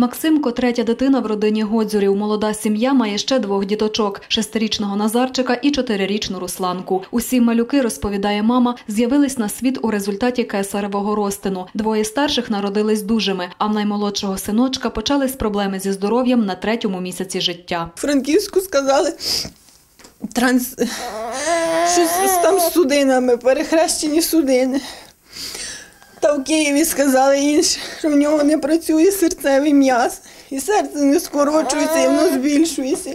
Максимко третя дитина в родині Годзюрів. Молода сім'я має ще двох діточок: шестирічного Назарчика і чотирирічну Русланку. Усі малюки, розповідає мама, з'явились на світ у результаті кесаревого розтину. Двоє старших народились дужими, а в наймолодшого синочка почались проблеми зі здоров'ям на третьому місяці життя. Франківську сказали транс... щось там з судинами, перехрещені судини. Та в Києві сказали інше, що в нього не працює серцевий м'яз. І серце не скорочується, і воно збільшується.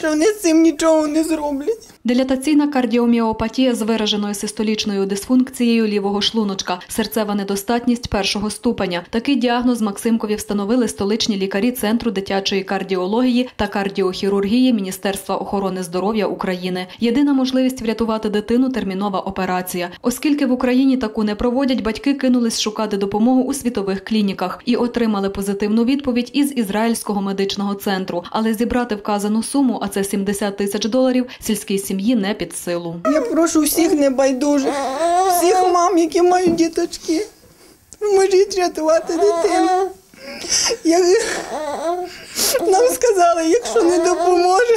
Що вони з цим нічого не зроблять. Дилатаційна кардіоміопатія з вираженою систолічною дисфункцією лівого шлуночка, серцева недостатність першого ступеня. Такий діагноз Максимкові встановили столичні лікарі Центру дитячої кардіології та кардіохірургії Міністерства охорони здоров'я України. Єдина можливість врятувати дитину термінова операція. Оскільки в Україні таку не проводять, батьки кинулись шукати допомогу у світових клініках і отримали позитивну відповідь із ізраїльського медичного центру. Але зібрати вказану суму, а це 70 тисяч доларів, сільській сім'ї не під силу. Я прошу всіх небайдужих, всіх мам, які мають діточки. Поможіть рятувати дитину. Я... Нам сказали, якщо не допоможе,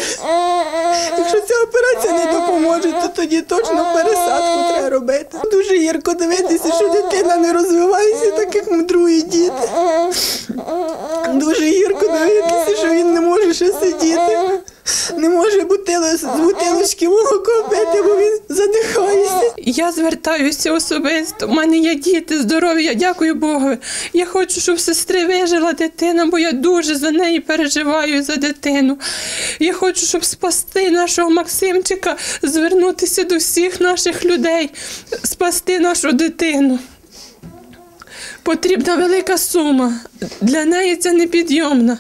якщо ця операція не допоможе, то тоді точно пересадку треба робити. Дуже гірко дивитися, що дитина не розвивається, так як другі діти. Дуже гірко дивитися, що він не може ще сидіти. Не може бутило, з бутилочки молоко пити, бо він задихається. Я звертаюся особисто. У мене є діти здорові. Я дякую Богу. Я хочу, щоб сестри вижила дитина, бо я дуже за неї переживаю за дитину. Я хочу, щоб спасти нашого Максимчика, звернутися до всіх наших людей, спасти нашу дитину. Потрібна велика сума. Для неї це непідйомна.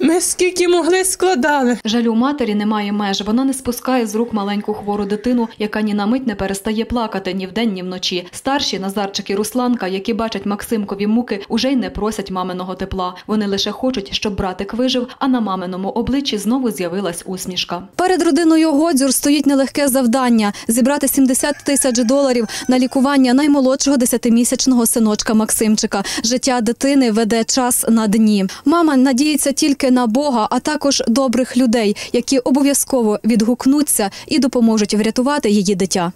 Ми скільки могли складали. Жалю матері немає меж. Вона не спускає з рук маленьку хвору дитину, яка ні на мить не перестає плакати ні вдень, ні вночі. Старші Назарчик і Русланка, які бачать Максимкові муки, уже й не просять маминого тепла. Вони лише хочуть, щоб братик вижив, а на маминому обличчі знову з'явилась усмішка. Перед родиною Годзюр стоїть нелегке завдання зібрати 70 тисяч доларів на лікування наймолодшого десятимісячного синочка Максимчика. Життя дитини веде час на дні. Мама надіється тільки на Бога, а також добрих людей, які обов'язково відгукнуться і допоможуть врятувати її дитя.